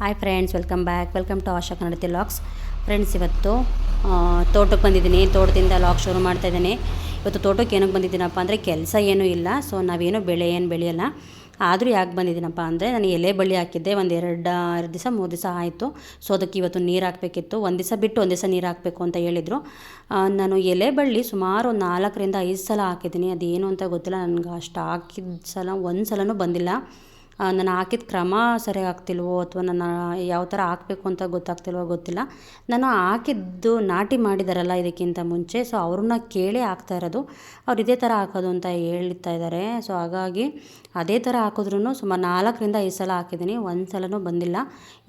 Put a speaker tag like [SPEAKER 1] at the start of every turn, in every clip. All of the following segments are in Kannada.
[SPEAKER 1] Hi friends welcome back welcome to Asha Kannadathi looks friends ಇವತ್ತು ತೋಟಕ್ಕೆ ಬಂದಿದ್ದೀನಿ. ತೋಟದಿಂದ ಲಾಕ್ ಶುರು ಮಾಡ್ತಾ ಇದ್ದೀನಿ. ಇವತ್ತು ತೋಟಕ್ಕೆ ಏನಕ್ಕೆ ಬಂದಿದ್ದೀನಪ್ಪ ಅಂದರೆ ಕೆಲಸ ಏನೂ ಇಲ್ಲ. ಸೊ ನಾವೇನು ಬೆಳೆ ಏನು ಬೆಳೆಯಲ್ಲ. ಆದರೂ ಯಾಕೆ ಬಂದಿದ್ದೀನಪ್ಪ ಅಂದರೆ ನಾನು ಎಲೆ ಬಳ್ಳಿ ಹಾಕಿದ್ದೆ, ಒಂದು ಎರಡು ಎರಡು ದಿವಸ, ಮೂರು ದಿವಸ ಆಯಿತು. ಸೊ ಅದಕ್ಕೆ ಇವತ್ತು ನೀರು ಹಾಕಬೇಕಿತ್ತು. ಒಂದು ದಿವಸ ಬಿಟ್ಟು ಒಂದು ದಿವಸ ನೀರು ಹಾಕಬೇಕು ಅಂತ ಹೇಳಿದರು. ನಾನು ಎಲೆ ಬಳ್ಳಿ ಸುಮಾರು ನಾಲ್ಕರಿಂದ ಐದು ಸಲ ಹಾಕಿದ್ದೀನಿ. ಅದೇನು ಅಂತ ಗೊತ್ತಿಲ್ಲ. ನನಗೆ ಅಷ್ಟು ಹಾಕಿದ ಸಲ ಒಂದು ಸಲನೂ ಬಂದಿಲ್ಲ. ನಾನು ಹಾಕಿದ ಕ್ರಮ ಸರಿಯಾಗಿ ಆಗ್ತಿಲ್ವೋ ಅಥವಾ ನಾನು ಯಾವ ಥರ ಹಾಕಬೇಕು ಅಂತ ಗೊತ್ತಾಗ್ತಿಲ್ವೋ ಗೊತ್ತಿಲ್ಲ. ನಾನು ಹಾಕಿದ್ದು ನಾಟಿ ಮಾಡಿದಾರಲ್ಲ ಇದಕ್ಕಿಂತ ಮುಂಚೆ ಸೊ ಅವ್ರನ್ನ ಕೇಳಿ ಹಾಕ್ತಾ ಇರೋದು. ಅವ್ರು ಇದೇ ಥರ ಹಾಕೋದು ಅಂತ ಹೇಳ್ತಾ ಇದ್ದಾರೆ. ಸೊ ಹಾಗಾಗಿ ಅದೇ ಥರ ಹಾಕಿದ್ರೂ ಸುಮಾರು ನಾಲ್ಕರಿಂದ ಐದು ಸಲ ಹಾಕಿದ್ದೀನಿ. ಒಂದು ಸಲನೂ ಬಂದಿಲ್ಲ.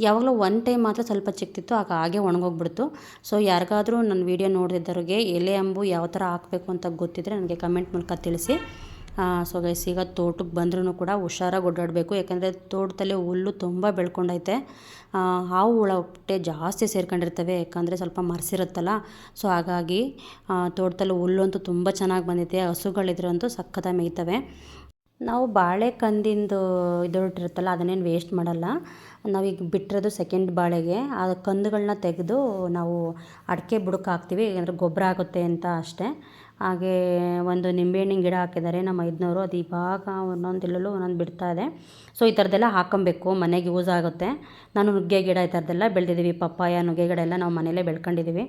[SPEAKER 1] ಯಾವಾಗಲೂ ಒನ್ ಟೈಮ್ ಮಾತ್ರ ಸ್ವಲ್ಪ ಚಿಕ್ತಿತ್ತು, ಆಗ ಹಾಗೆ ಒಣಗೋಗ್ಬಿಡ್ತು. ಸೊ ಯಾರಿಗಾದರೂ ನನ್ನ ವೀಡಿಯೋ ನೋಡಿದ್ದವ್ರಿಗೆ ಎಲೆ ಅಂಬು ಯಾವ ಥರ ಹಾಕಬೇಕು ಅಂತ ಗೊತ್ತಿದ್ದರೆ ನನಗೆ ಕಮೆಂಟ್ ಮೂಲಕ ತಿಳಿಸಿ. ಸೊ ಗೈಸ್ ಈಗ ತೋಟಕ್ಕೆ ಬಂದ್ರೂ ಕೂಡ ಹುಷಾರಾಗಿ ಓಡಾಡಬೇಕು. ಯಾಕೆಂದರೆ ತೋಟದಲ್ಲಿ ಹುಲ್ಲು ತುಂಬ ಬೆಳ್ಕೊಂಡೈತೆ. ಹಾವು ಹುಳ ಹೊಟ್ಟೆ ಜಾಸ್ತಿ ಸೇರ್ಕೊಂಡಿರ್ತವೆ. ಯಾಕಂದರೆ ಸ್ವಲ್ಪ ಮರ್ಸಿರುತ್ತಲ್ಲ. ಸೊ ಹಾಗಾಗಿ ತೋಟದಲ್ಲಿ ಹುಲ್ಲು ಅಂತೂ ತುಂಬ ಚೆನ್ನಾಗಿ ಬಂದೈತೆ. ಹಸುಗಳಿದ್ರಂತೂ ಸಖತ್ತಾಗಿ ಮೇಯ್ತವೆ. ನಾವು ಬಾಳೆ ಕಂದಿಂದು ಇದೊಟ್ಟಿರುತ್ತಲ್ಲ, ಅದನ್ನೇನು ವೇಸ್ಟ್ ಮಾಡಲ್ಲ. ನಾವೀಗ ಬಿಟ್ಟಿರೋದು ಸೆಕೆಂಡ್ ಬಾಳೆಗೆ. ಆ ಕಂದುಗಳನ್ನ ತೆಗೆದು ನಾವು ಅಡಿಕೆ ಬುಡಕ್ಕೆ ಹಾಕ್ತೀವಿ. ಯಾಕಂದರೆ ಗೊಬ್ಬರ ಆಗುತ್ತೆ ಅಂತ ಅಷ್ಟೇ. ಹಾಗೆ ಒಂದು ನಿಂಬೆಹಣ್ಣಿನ ಗಿಡ ಹಾಕಿದ್ದಾರೆ. ನಮ್ಮ ಐದನವರು ಅದು ಇವಾಗ ಒಂದೊಂದು ತಿಳಲು ಒಂದೊಂದು ಬಿಡ್ತಾ ಇದೆ. ಸೊ ಈ ಥರದ್ದೆಲ್ಲ ಹಾಕೊಬೇಕು. ಮನೆಗೆ ಯೂಸ್ ಆಗುತ್ತೆ. ನಾನು ನುಗ್ಗೆ ಗಿಡ ಈ ಥರದ್ದೆಲ್ಲ ಬೆಳೆದಿದ್ದೀವಿ. ಪಪ್ಪಾಯ, ನುಗ್ಗೆ ಗಿಡ ಎಲ್ಲ ನಾವು ಮನೇಲೇ ಬೆಳ್ಕೊಂಡಿದ್ದೀವಿ.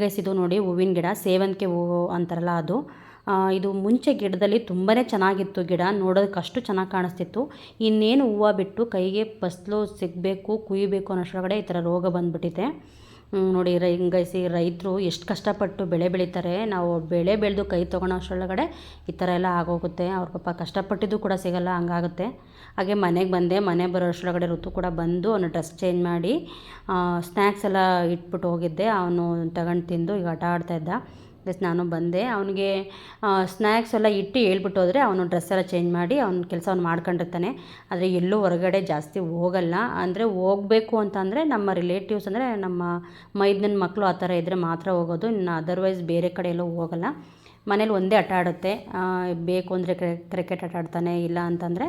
[SPEAKER 1] ಗೈಸ್ ಇದು ನೋಡಿ ಹೂವಿನ ಗಿಡ. ಸೇವಂತಿಗೆ ಹೂವು ಅಂತಾರಲ್ಲ ಅದು. ಇದು ಮುಂಚೆ ಗಿಡದಲ್ಲಿ ತುಂಬಾ ಚೆನ್ನಾಗಿತ್ತು ಗಿಡ. ನೋಡೋದಕ್ಕೆ ಅಷ್ಟು ಚೆನ್ನಾಗಿ ಕಾಣಿಸ್ತಿತ್ತು. ಇನ್ನೇನು ಹೂವು ಬಿಟ್ಟು ಕೈಗೆ ಫಸ್ಲು ಸಿಗಬೇಕು, ಕುಯ್ಬೇಕು ಅನ್ನೋಷ್ಟರೊಳಗಡೆ ಈ ಥರ ರೋಗ ಬಂದುಬಿಟ್ಟಿದೆ. ನೋಡಿ, ರೈ ಗೈಸಿ ರೈತರು ಎಷ್ಟು ಕಷ್ಟಪಟ್ಟು ಬೆಳೆ ಬೆಳೀತಾರೆ. ನಾವು ಬೆಳೆ ಬೆಳೆದು ಕೈ ತೊಗೊಳೋ ಅಷ್ಟರೊಳಗಡೆ ಈ ಥರ ಎಲ್ಲ ಆಗೋಗುತ್ತೆ. ಅವ್ರ ಪಾಪ ಕಷ್ಟಪಟ್ಟಿದ್ದು ಕೂಡ ಸಿಗಲ್ಲ, ಹಂಗಾಗುತ್ತೆ. ಹಾಗೆ ಮನೆಗೆ ಬಂದೆ, ಮನೆ ಬರೋ ಅಷ್ಟರೊಳಗಡೆ ಋತು ಕೂಡ ಬಂದು ಅವನು ಡ್ರೆಸ್ ಚೇಂಜ್ ಮಾಡಿ ಸ್ನ್ಯಾಕ್ಸ್ ಎಲ್ಲ ಇಟ್ಬಿಟ್ಟು ಹೋಗಿದ್ದೆ. ಅವನು ತಗೊಂಡು ತಿಂದು ಈಗ ಆಟ ಆಡ್ತಾಯಿದ್ದ ಪ್ಲಸ್ ನಾನು ಬಂದೆ. ಅವನಿಗೆ ಸ್ನ್ಯಾಕ್ಸ್ ಎಲ್ಲ ಇಟ್ಟು ಹೇಳ್ಬಿಟ್ಟು ಹೋದರೆ ಅವನು ಡ್ರೆಸ್ ಎಲ್ಲ ಚೇಂಜ್ ಮಾಡಿ ಅವ್ನ ಕೆಲಸ ಅವ್ನು ಮಾಡ್ಕೊಂಡಿರ್ತಾನೆ. ಆದರೆ ಎಲ್ಲೂ ಹೊರಗಡೆ ಜಾಸ್ತಿ ಹೋಗಲ್ಲ. ಅಂದರೆ ಹೋಗಬೇಕು ಅಂತಂದರೆ ನಮ್ಮ ರಿಲೇಟಿವ್ಸ್ ಅಂದರೆ ನಮ್ಮ ಮೈದನ ಮಕ್ಕಳು ಆ ಥರ ಇದ್ದರೆ ಮಾತ್ರ ಹೋಗೋದು. ಇನ್ನು ಅದರ್ವೈಸ್ ಬೇರೆ ಕಡೆ ಎಲ್ಲೂ ಹೋಗಲ್ಲ. ಮನೇಲಿ ಒಂದೇ ಆಟ ಆಡುತ್ತೆ. ಬೇಕು ಅಂದರೆ ಕ್ರಿಕೆಟ್ ಆಟ ಆಡ್ತಾನೆ. ಇಲ್ಲ ಅಂತಂದರೆ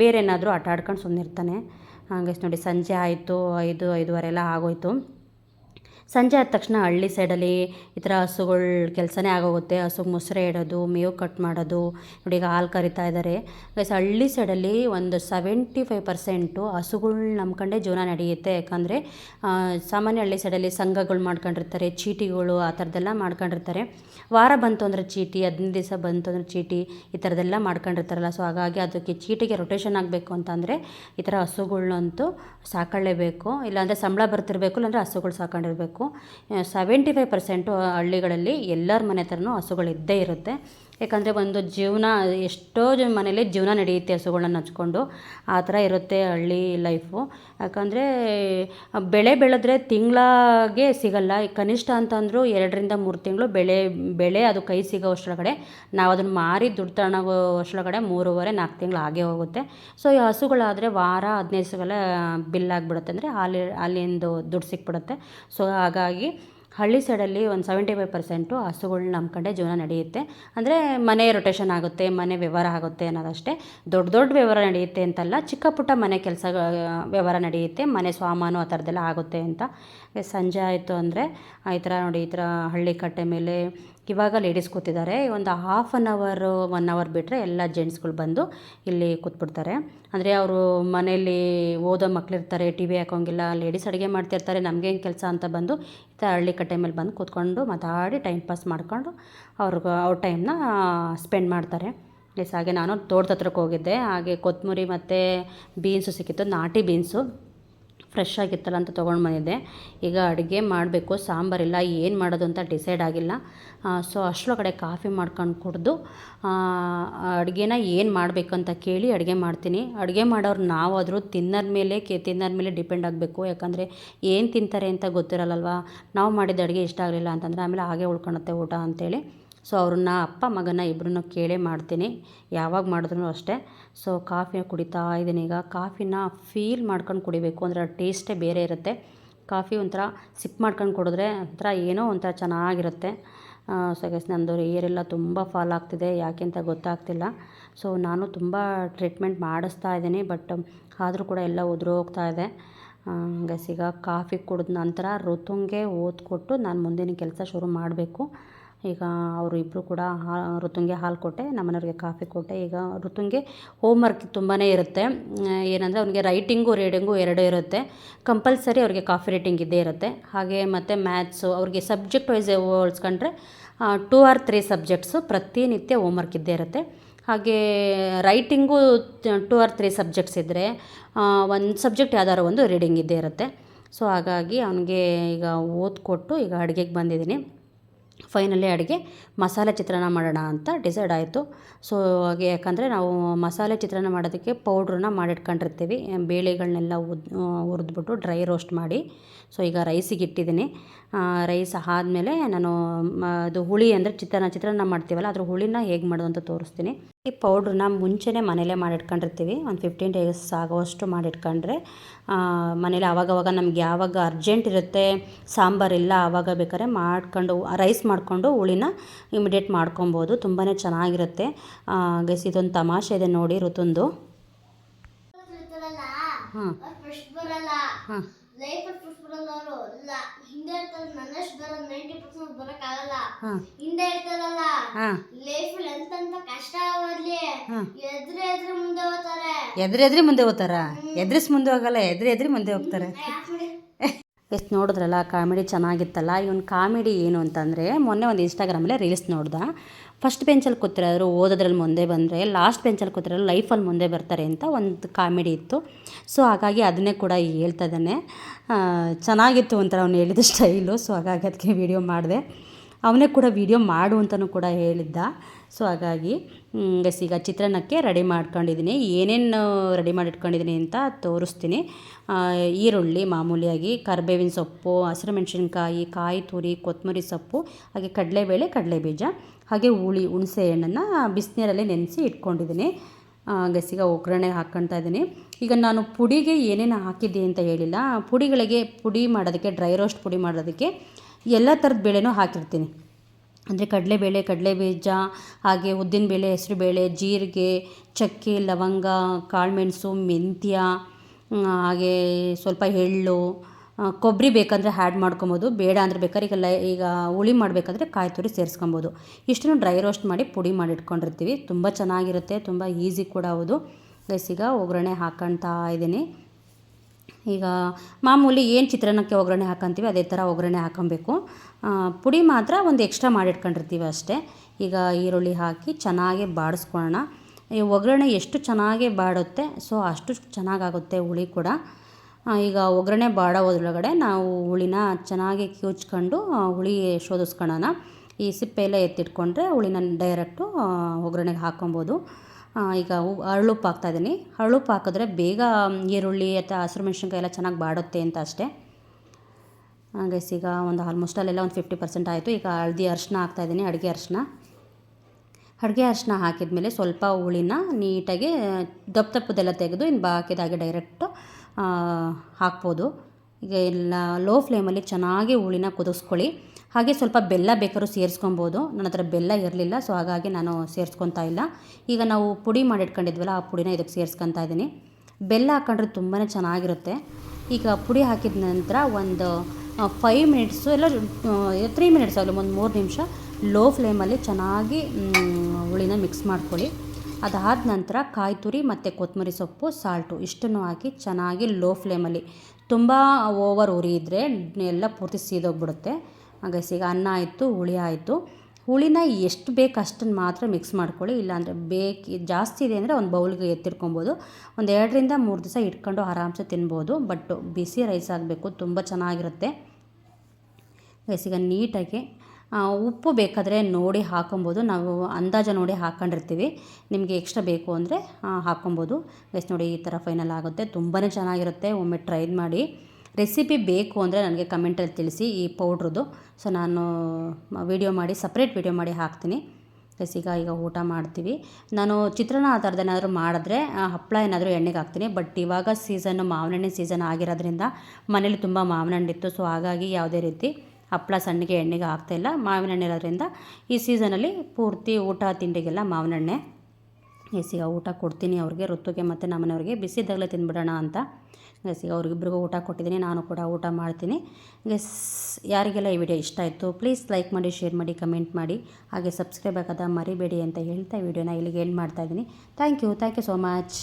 [SPEAKER 1] ಬೇರೆ ಏನಾದರೂ ಆಟ ಆಡ್ಕೊಂಡು ಸುಮ್ಮನಿರ್ತಾನೆ ಹಾಗೆ ನೋಡಿ ಸಂಜೆ ಆಯಿತು, ಐದು, ಐದುವರೆ ಎಲ್ಲ ಆಗೋಯ್ತು. ಸಂಜೆ ಆದ ತಕ್ಷಣ ಹಳ್ಳಿ ಸೈಡಲ್ಲಿ ಈ ಥರ ಹಸುಗಳ ಕೆಲಸನೇ ಆಗೋಗುತ್ತೆ. ಹಸುಗೆ ಮೊಸರೆ ಇಡೋದು, ಮೇವು ಕಟ್ ಮಾಡೋದು. ನೋಡಿ ಈಗ ಹಾಲು ಕರಿತಾ ಇದ್ದಾರೆ. ಗೈಸ್ ಹಳ್ಳಿ ಸೈಡಲ್ಲಿ ಒಂದು ಸೆವೆಂಟಿ ಫೈವ್ ಪರ್ಸೆಂಟು ಹಸುಗಳು ನಂಬ್ಕೊಂಡೇ ಜೀವನ ನಡೆಯುತ್ತೆ. ಯಾಕಂದರೆ ಸಾಮಾನ್ಯ ಹಳ್ಳಿ ಸೈಡಲ್ಲಿ ಸಂಘಗಳು ಮಾಡ್ಕೊಂಡಿರ್ತಾರೆ, ಚೀಟಿಗಳು ಆ ಥರದ್ದೆಲ್ಲ ಮಾಡ್ಕೊಂಡಿರ್ತಾರೆ. ವಾರ ಬಂತು ಅಂದರೆ ಚೀಟಿ, ಹದಿನೈದು ದಿವಸ ಬಂತು ಅಂದರೆ ಚೀಟಿ ಈ ಥರದ್ದೆಲ್ಲ ಮಾಡ್ಕೊಂಡಿರ್ತಾರಲ್ಲ. ಸೊ ಹಾಗಾಗಿ ಅದಕ್ಕೆ ಚೀಟಿಗೆ ರೊಟೇಷನ್ ಆಗಬೇಕು ಅಂತಂದರೆ ಈ ಥರ ಹಸುಗಳನ್ನಂತೂ ಸಾಕೊಳ್ಳೇಬೇಕು. ಇಲ್ಲಾಂದರೆ ಸಂಬಳ ಬರ್ತಿರಬೇಕು, ಇಲ್ಲಾಂದರೆ ಹಸುಗಳು ಸಾಕೊಂಡಿರಬೇಕು. ಸೆವೆಂಟಿ ಫೈವ್ ಪರ್ಸೆಂಟು ಹಳ್ಳಿಗಳಲ್ಲಿ ಎಲ್ಲರ ಮನೆ ಹತ್ರನೂ ಹಸುಗಳಿದ್ದೇ ಇರುತ್ತೆ. ಯಾಕಂದರೆ ಒಂದು ಜೀವನ, ಎಷ್ಟೋ ಜನ ಮನೇಲಿ ಜೀವನ ನಡೆಯುತ್ತೆ ಹಸುಗಳನ್ನ ಹಚ್ಕೊಂಡು, ಆ ಥರ ಇರುತ್ತೆ ಹಳ್ಳಿ ಲೈಫು. ಯಾಕಂದರೆ ಬೆಳೆ ಬೆಳೆದ್ರೆ ತಿಂಗಳಿಗೆ ಸಿಗಲ್ಲ. ಕನಿಷ್ಠ ಅಂತಂದರೂ ಎರಡರಿಂದ ಮೂರು ತಿಂಗಳು ಬೆಳೆ ಬೆಳೆ ಅದು ಕೈ ಸಿಗೋ ಅಷ್ಟರೊಳಗಡೆ, ನಾವು ಅದನ್ನು ಮಾರಿ ದುಡ್ಡು ತಗೊಳೋ ಅಷ್ಟರೊಳಗಡೆ ಮೂರುವರೆ, ನಾಲ್ಕು ತಿಂಗಳು ಆಗೇ ಹೋಗುತ್ತೆ. ಸೊ, ಈ ಹಸುಗಳಾದರೆ ವಾರ ಹದಿನೈದು ಸಲ ಬಿಲ್ ಆಗಿಬಿಡುತ್ತೆ. ಅಂದರೆ ಹಾಲಿ, ಹಾಲಿಂದು ದುಡ್ಡು ಸಿಕ್ಬಿಡುತ್ತೆ. ಸೊ, ಹಾಗಾಗಿ ಹಳ್ಳಿ ಸೈಡಲ್ಲಿ ಒಂದು ಸೆವೆಂಟಿ ಫೈವ್ ಪರ್ಸೆಂಟು ನಮ್ಮ ಕಡೆ ಜೀವನ ನಡೆಯುತ್ತೆ. ಅಂದರೆ ಮನೆ ರೊಟೇಷನ್ ಆಗುತ್ತೆ, ಮನೆ ವ್ಯವಹಾರ ಆಗುತ್ತೆ ಅನ್ನೋದಷ್ಟೇ. ದೊಡ್ಡ ದೊಡ್ಡ ವ್ಯವಹಾರ ನಡೆಯುತ್ತೆ ಅಂತಲ್ಲ, ಚಿಕ್ಕ ಪುಟ್ಟ ಮನೆ ಕೆಲಸ ವ್ಯವಹಾರ ನಡೆಯುತ್ತೆ. ಮನೆ ಸಾಮಾನು ಆ ಥರದ್ದೆಲ್ಲ ಆಗುತ್ತೆ ಅಂತ. ಸಂಜೆ ಆಯಿತು ಅಂದರೆ ಈ ಥರ ನೋಡಿ, ಈ ಥರ ಹಳ್ಳಿ ಕಟ್ಟೆ ಮೇಲೆ ಇವಾಗ ಲೇಡೀಸ್ ಕೂತಿದ್ದಾರೆ. ಒಂದು ಹಾಫ್ ಆನ್ ಅವರು ಒನ್ ಅವರ್ ಬಿಟ್ಟರೆ ಎಲ್ಲ ಜೆಂಟ್ಸ್ಗಳು ಬಂದು ಇಲ್ಲಿ ಕೂತ್ಬಿಡ್ತಾರೆ. ಅಂದರೆ ಅವರು ಮನೆಯಲ್ಲಿ ಓದೋ ಮಕ್ಕಳಿರ್ತಾರೆ ಟಿ ವಿ ಹಾಕೋಂಗಿಲ್ಲ ಲೇಡೀಸ್ ಅಡುಗೆ ಮಾಡ್ತಿರ್ತಾರೆ ನಮಗೇನು ಕೆಲಸ ಅಂತ ಬಂದು ಈ ಥರ ಹಳ್ಳಿ ಕಟ್ಟೆ ಬಂದು ಕೂತ್ಕೊಂಡು ಮಾತಾಡಿ ಟೈಮ್ ಪಾಸ್ ಮಾಡ್ಕೊಂಡು ಅವ್ರಿಗೆ, ಅವ್ರ ಟೈಮ್ನ ಸ್ಪೆಂಡ್ ಮಾಡ್ತಾರೆ. ಎಸ್ ಹಾಗೆ ನಾನು ತೋಟದ ಹತ್ರಕ್ಕೆ ಹೋಗಿದ್ದೆ. ಹಾಗೆ ಕೊತ್ತಂಬರಿ ಮತ್ತು ಬೀನ್ಸು ಸಿಕ್ಕಿತ್ತು, ನಾಟಿ ಬೀನ್ಸು ಫ್ರೆಶ್ ಆಗಿತ್ತಲ್ಲ ಅಂತ ತೊಗೊಂಡು ಬಂದಿದ್ದೆ. ಈಗ ಅಡುಗೆ ಮಾಡಬೇಕು ಸಾಂಬಾರಿಲ್ಲ ಏನು ಮಾಡೋದು ಅಂತ ಡಿಸೈಡ್ ಆಗಿಲ್ಲ. ಸೊ ಅಷ್ಟರೊಳಗಡೆ ಕಾಫಿ ಮಾಡ್ಕೊಂಡು ಕುಡಿದು ಅಡುಗೆನ ಏನು ಮಾಡಬೇಕು ಅಂತ ಕೇಳಿ ಅಡುಗೆ ಮಾಡ್ತೀನಿ. ಅಡುಗೆ ಮಾಡೋರು ನಾವಾದರೂ ತಿನ್ನೋದ ಮೇಲೆ ಕೆ, ತಿನ್ನೋದ ಮೇಲೆ ಡಿಪೆಂಡ್ ಆಗಬೇಕು. ಯಾಕಂದರೆ ಏನು ತಿಂತಾರೆ ಅಂತ ಗೊತ್ತಿರಲ್ಲಲ್ವಾ? ನಾವು ಮಾಡಿದ ಅಡುಗೆ ಇಷ್ಟ ಆಗಲಿಲ್ಲ ಅಂತಂದರೆ ಆಮೇಲೆ ಹಾಗೆ ಉಳ್ಕೊಳತ್ತೆ ಊಟ ಅಂತೇಳಿ. ಸೊ ಅವ್ರನ್ನ ಅಪ್ಪ ಮಗನ ಇಬ್ಬರನ್ನು ಕೇಳೇ ಮಾಡ್ತೀನಿ. ಯಾವಾಗ ಮಾಡಿದ್ರು ಅಷ್ಟೇ. ಸೊ ಕಾಫಿನ ಕುಡಿತಾ ಇದ್ದೀನಿ. ಈಗ ಕಾಫಿನ ಫೀಲ್ ಮಾಡ್ಕೊಂಡು ಕುಡಿಬೇಕು. ಅಂದರೆ ಟೇಸ್ಟೇ ಬೇರೆ ಇರುತ್ತೆ. ಕಾಫಿ ಒಂಥರ ಸಿಪ್ ಮಾಡ್ಕೊಂಡು ಕುಡಿದ್ರೆ ಒಂಥರ ಏನೋ ಒಂಥರ ಚೆನ್ನಾಗಿರುತ್ತೆ. ಸೊ ಗೈಸ್ ನಂದು ಏರೆಲ್ಲ ತುಂಬ ಫಾಲ್ ಆಗ್ತಿದೆ. ಯಾಕೆ ಅಂತ ಗೊತ್ತಾಗ್ತಿಲ್ಲ. ಸೊ ನಾನು ತುಂಬ ಟ್ರೀಟ್ಮೆಂಟ್ ಮಾಡಿಸ್ತಾ ಇದ್ದೀನಿ. ಬಟ್ ಆದರೂ ಕೂಡ ಎಲ್ಲ ಉದುರೋಗ್ತಾ ಇದೆ. ಗೈಸ್ ಈಗ ಕಾಫಿ ಕುಡಿದ ನಂತರ ಋತುಂಗೆ ಓದ್ಕೊಟ್ಟು ನಾನು ಮುಂದಿನ ಕೆಲಸ ಶುರು ಮಾಡಬೇಕು. ಈಗ ಅವರು ಇಬ್ಬರು ಕೂಡ ಹಾ, ಋತುಂಗೆ ಹಾಲು ಕೊಟ್ಟೆ, ನಮ್ಮನೆಯವ್ರಿಗೆ ಕಾಫಿ ಕೊಟ್ಟೆ. ಈಗ ಋತುಂಗೆ ಹೋಮ್ವರ್ಕ್ ತುಂಬಾ ಇರುತ್ತೆ. ಏನಂದರೆ ಅವನಿಗೆ ರೈಟಿಂಗು ರೀಡಿಂಗು ಎರಡೂ ಇರುತ್ತೆ. ಕಂಪಲ್ಸರಿ ಅವ್ರಿಗೆ ಕಾಫಿ ರೈಟಿಂಗ್ ಇದ್ದೇ ಇರುತ್ತೆ. ಹಾಗೆ ಮತ್ತು ಮ್ಯಾಥ್ಸು ಅವ್ರಿಗೆ ಸಬ್ಜೆಕ್ಟ್ ವೈಸ್ ಹೋಲ್ಸ್ಕೊಂಡ್ರೆ ಟೂ ಆರ್ ತ್ರೀ ಸಬ್ಜೆಕ್ಟ್ಸು ಪ್ರತಿನಿತ್ಯ ಹೋಮ್ವರ್ಕ್ ಇದ್ದೇ ಇರುತ್ತೆ. ಹಾಗೆ writing two or three subjects ಇದ್ದರೆ ಒಂದು ಸಬ್ಜೆಕ್ಟ್ ಯಾವ್ದಾದ್ರು ಒಂದು ರೀಡಿಂಗ್ ಇದ್ದೇ ಇರುತ್ತೆ. ಸೊ ಹಾಗಾಗಿ ಅವನಿಗೆ ಈಗ ಓದ್ಕೊಟ್ಟು ಈಗ ಅಡುಗೆಗೆ ಬಂದಿದ್ದೀನಿ. ಫೈನಲಿ ಅಡುಗೆ ಮಸಾಲೆ ಚಿತ್ರಾನ್ನ ಮಾಡೋಣ ಅಂತ ಡಿಸೈಡ್ ಆಯಿತು. ಸೊ, ಹಾಗೆ ಯಾಕಂದರೆ ನಾವು ಮಸಾಲೆ ಚಿತ್ರಾನ್ನ ಮಾಡೋದಕ್ಕೆ ಪೌಡ್ರನ್ನ ಮಾಡಿಟ್ಕೊಂಡಿರ್ತೀವಿ. ಬೇಳೆಗಳನ್ನೆಲ್ಲ ಉದ್ ಹುರಿದ್ಬಿಟ್ಟು ಡ್ರೈ ರೋಸ್ಟ್ ಮಾಡಿ. ಸೊ, ಈಗ ರೈಸಿಗೆ ಇಟ್ಟಿದ್ದೀನಿ. ರೈಸ್ ಆದಮೇಲೆ ನಾನು ಅದು ಹುಳಿ ಅಂದರೆ ಚಿತ್ರಾನ್ನ ಚಿತ್ರಾನ್ನ ಮಾಡ್ತೀವಲ್ಲ, ಅದ್ರ ಹುಳಿನ ಹೇಗೆ ಮಾಡೋದು ಅಂತ ತೋರಿಸ್ತೀನಿ. ಈ ಪೌಡ್ರನ್ನ ಮುಂಚೆನೇ ಮನೇಲೇ ಮಾಡಿಟ್ಕೊಂಡಿರ್ತೀವಿ. ಒಂದು ಫಿಫ್ಟೀನ್ ಡೇಸ್ ಆಗೋವಷ್ಟು ಮಾಡಿಟ್ಕೊಂಡ್ರೆ ಮನೇಲಿ ಆವಾಗವಾಗ ನಮ್ಗೆ ಯಾವಾಗ ಅರ್ಜೆಂಟ್ ಇರುತ್ತೆ ಸಾಂಬಾರಿಲ್ಲ ಆವಾಗ ಬೇಕಾದ್ರೆ ಮಾಡ್ಕೊಂಡು ರೈಸ್ ಮಾಡಿಕೊಂಡು ಹುಳಿನ ಇಮಿಡಿಯೇಟ್ ಮಾಡ್ಕೊಬೋದು. ತುಂಬಾ ಚೆನ್ನಾಗಿರುತ್ತೆ. ಗೈಸ್ ಇದೊಂದು ತಮಾಷೆ ಇದೆ ನೋಡಿ ಋತುಂದು. ಹಾಂ. ಹಾಂ.
[SPEAKER 2] ಲೈಫ್ ಫಸ್ಟ್ ಬರಲ್ಲ ಇಲ್ಲ ಹಿಂದೆ ಇರ್ತಾರೆ ನನ್ನಷ್ಟು ಬರೋದು ನೈಂಟಿ ಪರ್ಸೆಂಟ್ ಬರೋಕ್ಕಾಗಲ್ಲ. ಹಿಂದೆ ಇರ್ತಾರಲ್ಲ.
[SPEAKER 1] ಹಾಂ.
[SPEAKER 2] ಲೈಫ್ ಎಂತೆಂತ ಕಷ್ಟ ಆಗೋದ್ಲಿ
[SPEAKER 1] ಹಾಂ.
[SPEAKER 2] ಎದ್ರೆ ಎದ್ರೆ ಮುಂದೆ ಹೋಗ್ತಾರೆ.
[SPEAKER 1] ಎದ್ರಿ ಎದ್ರಿ ಮುಂದೆ ಹೋಗ್ತಾರ? ಎದ್ರಿಸ್ ಮುಂದೆ ಹೋಗಲ್ಲ ಎದ್ರಿ ಎದ್ರಿ ಮುಂದೆ ಹೋಗ್ತಾರೆ. ಎಷ್ಟು ನೋಡಿದ್ರಲ್ಲ ಕಾಮಿಡಿ ಚೆನ್ನಾಗಿತ್ತಲ್ಲ. ಇವನ್ ಕಾಮಿಡಿ ಏನು ಅಂತಂದರೆ, ಮೊನ್ನೆ ಒಂದು ಇನ್ಸ್ಟಾಗ್ರಾಮಲ್ಲೇ ರೀಲ್ಸ್ ನೋಡ್ದೆ. ಫಸ್ಟ್ ಬೆಂಚಲ್ಲಿ ಕೂತಿರೋರು ಓದೋದ್ರಲ್ಲಿ ಮುಂದೆ ಬಂದರೆ ಲಾಸ್ಟ್ ಬೆಂಚಲ್ಲಿ ಕೂತಿರೋರು ಲೈಫಲ್ಲಿ ಮುಂದೆ ಬರ್ತಾರೆ ಅಂತ ಒಂದು ಕಾಮಿಡಿ ಇತ್ತು. ಸೊ ಹಾಗಾಗಿ ಅದನ್ನೇ ಕೂಡ ಹೇಳ್ತಾ ಚೆನ್ನಾಗಿತ್ತು ಅಂತ ಅವ್ನು ಹೇಳಿದ ಸ್ಟೈಲು ಸೊ ಹಾಗಾಗಿ ಅದಕ್ಕೆ ವೀಡಿಯೋ ಮಾಡಿದೆ. ಅವನೇ ಕೂಡ ವೀಡಿಯೋ ಮಾಡು ಅಂತಲೂ ಕೂಡ ಹೇಳಿದ್ದ. ಸೊ ಹಾಗಾಗಿ ಈಗ ಚಿತ್ರಾನ್ನಕ್ಕೆ ರೆಡಿ ಮಾಡ್ಕೊಂಡಿದ್ದೀನಿ. ಏನೇನು ರೆಡಿ ಮಾಡಿಟ್ಕೊಂಡಿದ್ದೀನಿ ಅಂತ ತೋರಿಸ್ತೀನಿ. ಈರುಳ್ಳಿ ಮಾಮೂಲಿಯಾಗಿ, ಕರಿಬೇವಿನ ಸೊಪ್ಪು ಹಸಿರು ಮೆಣಸಿನ್ಕಾಯಿ ಕಾಯಿ ತುರಿ ಕೊತ್ತಂಬರಿ ಸೊಪ್ಪು, ಹಾಗೆ ಕಡಲೆಬೇಳೆ, ಕಡಲೆಬೀಜ, ಹಾಗೆ ಹುಳಿ, ಹುಣಸೆ ಹಣ್ಣನ್ನು ಬಿಸಿನೀರಲ್ಲಿ ನೆನೆಸಿ ಇಟ್ಕೊಂಡಿದ್ದೀನಿ. ಗಸಿಗ ಒಗ್ಗರಣೆ ಹಾಕ್ಕೊಳ್ತಾ ಇದ್ದೀನಿ. ಈಗ ನಾನು ಪುಡಿಗೆ ಏನೇನು ಹಾಕಿದ್ದೆ ಅಂತ ಹೇಳಿಲ್ಲ. ಪುಡಿಗಳಿಗೆ ಪುಡಿ ಮಾಡೋದಕ್ಕೆ, ಡ್ರೈ ರೋಸ್ಟ್ ಪುಡಿ ಮಾಡೋದಕ್ಕೆ ಎಲ್ಲ ಥರದ ಬೇಳೆನೂ ಹಾಕಿರ್ತೀನಿ. ಅಂದರೆ ಕಡಲೆಬೇಳೆ, ಕಡಲೆಬೀಜ, ಹಾಗೆ ಉದ್ದಿನಬೇಳೆ ಹೆಸರುಬೇಳೆ ಜೀರಿಗೆ, ಚಕ್ಕೆ, ಲವಂಗ, ಕಾಳುಮೆಣಸು, ಮೆಂತ್ಯ ಹಾಗೆ ಸ್ವಲ್ಪ ಎಳ್ಳು ಕೊಬ್ಬರಿ ಬೇಕಂದರೆ ಆ್ಯಡ್ ಮಾಡ್ಕೊಬೋದು. ಬೇಡ ಅಂದರೆ ಬೇಕಾದ್ರೆ ಈಗ ಲೈ ಈಗ ಹುಳಿ ಮಾಡಬೇಕಂದ್ರೆ ಕಾಯಿ ತುರಿ ಸೇರಿಸ್ಕೊಬೋದು. ಇಷ್ಟನ್ನು ಡ್ರೈ ರೋಸ್ಟ್ ಮಾಡಿ ಪುಡಿ ಮಾಡಿ ಇಟ್ಕೊಂಡಿರ್ತೀವಿ. ತುಂಬ ಚೆನ್ನಾಗಿರುತ್ತೆ, ತುಂಬ ಈಸಿ ಕೂಡ ಹೌದು. ಗೈಸ್ ಈಗ ಒಗ್ಗರಣೆ ಹಾಕ್ಕೊಳ್ತಾ ಇದ್ದೀನಿ. ಈಗ ಮಾಮೂಲಿ ಏನು ಚಿತ್ರಾನ್ನಕ್ಕೆ ಒಗ್ಗರಣೆ ಹಾಕೊಂತೀವಿ, ಅದೇ ಥರ ಒಗ್ಗರಣೆ ಹಾಕೊಬೇಕು. ಪುಡಿ ಮಾತ್ರ ಒಂದು ಎಕ್ಸ್ಟ್ರಾ ಮಾಡಿಟ್ಕೊಂಡಿರ್ತೀವಿ ಅಷ್ಟೇ. ಈಗ ಈರುಳ್ಳಿ ಹಾಕಿ ಚೆನ್ನಾಗಿ ಬಾಡಿಸ್ಕೊಳ್ಳೋಣ ಈ ಒಗ್ಗರಣೆ ಎಷ್ಟು ಚೆನ್ನಾಗಿ ಬಾಡುತ್ತೆ, ಸೊ ಅಷ್ಟು ಚೆನ್ನಾಗಾಗುತ್ತೆ ಹುಳಿ ಕೂಡ. ಈಗ ಒಗ್ಗರಣೆ ಬಾಡೋದ್ರೊಳಗಡೆ ನಾವು ಹುಳಿನ ಚೆನ್ನಾಗಿ ಕಿವುಚ್ಕೊಂಡು ಹುಳಿ ಶೋಧಿಸ್ಕೊಳ್ಳೋಣ ಈ ಸಿಪ್ಪೆ ಎಲ್ಲ ಎತ್ತಿಟ್ಕೊಂಡ್ರೆ ಹುಳಿನ ಡೈರೆಕ್ಟು ಒಗ್ಗರಣೆಗೆ ಹಾಕೊಬೋದು. ಈಗ ಹರಳುಪ್ಪು ಹಾಕ್ತಾಯಿದ್ದೀನಿ ಹರಳುಪ್ಪು ಹಾಕಿದ್ರೆ ಬೇಗ ಈರುಳ್ಳಿ ಅಥವಾ ಹಸಿರು ಮೆಣಸಿನ್ಕಾಯಿ ಎಲ್ಲ ಚೆನ್ನಾಗಿ ಬಾಡುತ್ತೆ ಅಂತ ಅಷ್ಟೇ. ಹಾಗೆ ಈಗ ಒಂದು ಆಲ್ಮೋಸ್ಟ್ ಅಲ್ಲೆಲ್ಲ ಒಂದು ಫಿಫ್ಟಿ ಪರ್ಸೆಂಟ್ ಆಯಿತು. ಈಗ ಹಳದಿ ಅರಿಶಿನ ಹಾಕ್ತಾಯಿದ್ದೀನಿ ಅಡುಗೆ ಅರಿಶಿನ ಅಡುಗೆ ಅರಿಶಿನ ಹಾಕಿದ್ಮೇಲೆ ಸ್ವಲ್ಪ ಹುಳಿನ ನೀಟಾಗಿ ದಪ್ಪ ದಪ್ಪದೆಲ್ಲ ತೆಗೆದು ಇನ್ನು ಬಾಕಿದಾಗೆ ಡೈರೆಕ್ಟು ಹಾಕ್ಬೋದು. ಈಗ ಎಲ್ಲ ಲೋ ಫ್ಲೇಮಲ್ಲಿ ಚೆನ್ನಾಗಿ ಹುಳಿನ ಕುದಿಸ್ಕೊಳ್ಳಿ. ಹಾಗೆ ಸ್ವಲ್ಪ ಬೆಲ್ಲ ಬೇಕಾದ್ರೂ ಸೇರಿಸ್ಕೊಬೋದು. ನನ್ನ ಹತ್ರ ಬೆಲ್ಲ ಇರಲಿಲ್ಲ ಸೊ ಹಾಗಾಗಿ ನಾನು ಸೇರಿಸ್ಕೊತಾ ಇಲ್ಲ. ಈಗ ನಾವು ಪುಡಿ ಮಾಡಿಟ್ಕೊಂಡಿದ್ವಲ್ಲ, ಆ ಪುಡಿನ ಇದಕ್ಕೆ ಸೇರಿಸ್ಕೊತಾ ಇದ್ದೀನಿ. ಬೆಲ್ಲ ಹಾಕೊಂಡ್ರೆ ತುಂಬಾ ಚೆನ್ನಾಗಿರುತ್ತೆ. ಈಗ ಪುಡಿ ಹಾಕಿದ ನಂತರ ಒಂದು ಫೈವ್ ಮಿನಿಟ್ಸು ಎಲ್ಲ ತ್ರೀ ಮಿನಿಟ್ಸ್ ಆಗಲಿ, ಒಂದು ಮೂರು ನಿಮಿಷ ಲೋ ಫ್ಲೇಮಲ್ಲಿ ಚೆನ್ನಾಗಿ ಹುಳಿನ ಮಿಕ್ಸ್ ಮಾಡ್ಕೊಳ್ಳಿ. ಅದಾದ ನಂತರ ಕಾಯಿ ತುರಿ ಮತ್ತು ಕೊತ್ತಂಬರಿ ಸೊಪ್ಪು ಸಾಲ್ಟು ಇಷ್ಟನ್ನು ಹಾಕಿ ಚೆನ್ನಾಗಿ ಲೋ ಫ್ಲೇಮಲ್ಲಿ ತುಂಬ ಓವರ್ ಉರಿ ಇದ್ದರೆ ಎಲ್ಲ ಪೂರ್ತಿ ಸೀದೋಗ್ಬಿಡುತ್ತೆ. ಗೈಸ್ ಈಗ ಅನ್ನ ಆಯಿತು, ಹುಳಿ ಆಯಿತು. ಹುಳಿನ ಎಷ್ಟು ಬೇಕು ಅಷ್ಟನ್ನು ಮಾತ್ರ ಮಿಕ್ಸ್ ಮಾಡ್ಕೊಳ್ಳಿ. ಇಲ್ಲಾಂದರೆ ಬೇಕು ಜಾಸ್ತಿ ಇದೆ ಅಂದರೆ ಒಂದು ಬೌಲ್ಗೆ ಎತ್ತಿಟ್ಕೊಬೋದು. ಒಂದು ಎರಡರಿಂದ ಮೂರು ದಿವಸ ಇಟ್ಕೊಂಡು ಆರಾಮ್ಸೆ ತಿನ್ಬೋದು. ಬಟ್ ಬಿಸಿ ರೈಸ್ ಆಗಬೇಕು, ತುಂಬ ಚೆನ್ನಾಗಿರುತ್ತೆ. ಗೈಸ್ ಈಗ ನೀಟಾಗಿ ಉಪ್ಪು ಬೇಕಾದರೆ ನೋಡಿ ಹಾಕೊಬೋದು. ನಾವು ಅಂದಾಜು ನೋಡಿ ಹಾಕೊಂಡಿರ್ತೀವಿ. ನಿಮಗೆ ಎಕ್ಸ್ಟ್ರಾ ಬೇಕು ಅಂದರೆ ಹಾಕ್ಕೊಬೋದು ಗೈಸ್ ನೋಡಿ ಈ ಥರ ಫೈನಲ್ ಆಗುತ್ತೆ. ತುಂಬಾ ಚೆನ್ನಾಗಿರುತ್ತೆ. ಒಮ್ಮೆ ಟ್ರೈ ಮಾಡಿ. ರೆಸಿಪಿ ಬೇಕು ಅಂದರೆ ನನಗೆ ಕಮೆಂಟಲ್ಲಿ ತಿಳಿಸಿ ಈ ಪೌಡ್ರದ್ದು ಸೊ ನಾನು ವಿಡಿಯೋ ಮಾಡಿ ಸಪ್ರೇಟ್ ವಿಡಿಯೋ ಮಾಡಿ ಹಾಕ್ತೀನಿ. ಎಸ್ ಈಗ ಈಗ ಊಟ ಮಾಡ್ತೀವಿ. ನಾನು ಚಿತ್ರಾನ್ನ ಆ ಥರದ್ದು ಏನಾದರೂ ಮಾಡಿದ್ರೆ ಹಪ್ಪಳ ಏನಾದರೂ ಎಣ್ಣೆಗೆ ಹಾಕ್ತೀನಿ. ಬಟ್ ಇವಾಗ ಸೀಸನ್ನು ಮಾವಿನ ಹಣ್ಣಿನ ಸೀಸನ್ ಆಗಿರೋದ್ರಿಂದ ಮನೇಲಿ ತುಂಬ ಮಾವಿನ ಹಣ್ಣಿತ್ತು. ಸೊ ಹಾಗಾಗಿ ಯಾವುದೇ ರೀತಿ ಹಪ್ಪಳ ಸಣ್ಣಗೆ ಎಣ್ಣೆಗೆ ಆಗ್ತಾಯಿಲ್ಲ ಮಾವಿನ ಹಣ್ಣು ಇರೋದ್ರಿಂದ ಈ ಸೀಸನಲ್ಲಿ ಪೂರ್ತಿ ಊಟ ತಿಂಡಿಗೆಲ್ಲ ಮಾವಿನ ಹಣ್ಣೆ ಎಸ್ ಈಗ ಊಟ ಕೊಡ್ತೀನಿ ಅವ್ರಿಗೆ, ಋತುಗೆ ಮತ್ತು ನಮ್ಮನೆಯವ್ರಿಗೆ. ಇದ್ದಾಗಲೇ ತಿಂದ್ಬಿಡೋಣ ಅಂತ ಎಸಿಗ ಅವ್ರಿಗಿಬ್ರಿಗೂ ಊಟ ಕೊಟ್ಟಿದ್ದೀನಿ, ನಾನು ಕೂಡ ಊಟ ಮಾಡ್ತೀನಿ. ಎಸ್, ಯಾರಿಗೆಲ್ಲ ಈ ವಿಡಿಯೋ ಇಷ್ಟ ಆಯಿತು ಪ್ಲೀಸ್ ಲೈಕ್ ಮಾಡಿ ಶೇರ್ ಮಾಡಿ ಕಮೆಂಟ್ ಮಾಡಿ. ಹಾಗೆ ಸಬ್ಸ್ಕ್ರೈಬ್ ಆಗೋದ ಮರಿಬೇಡಿ ಅಂತ ಹೇಳ್ತಾ ವಿಡಿಯೋನ ಇಲ್ಲಿಗೆ ಎಂಡ್ ಮಾಡ್ತಾಯಿದ್ದೀನಿ thank you thank you so much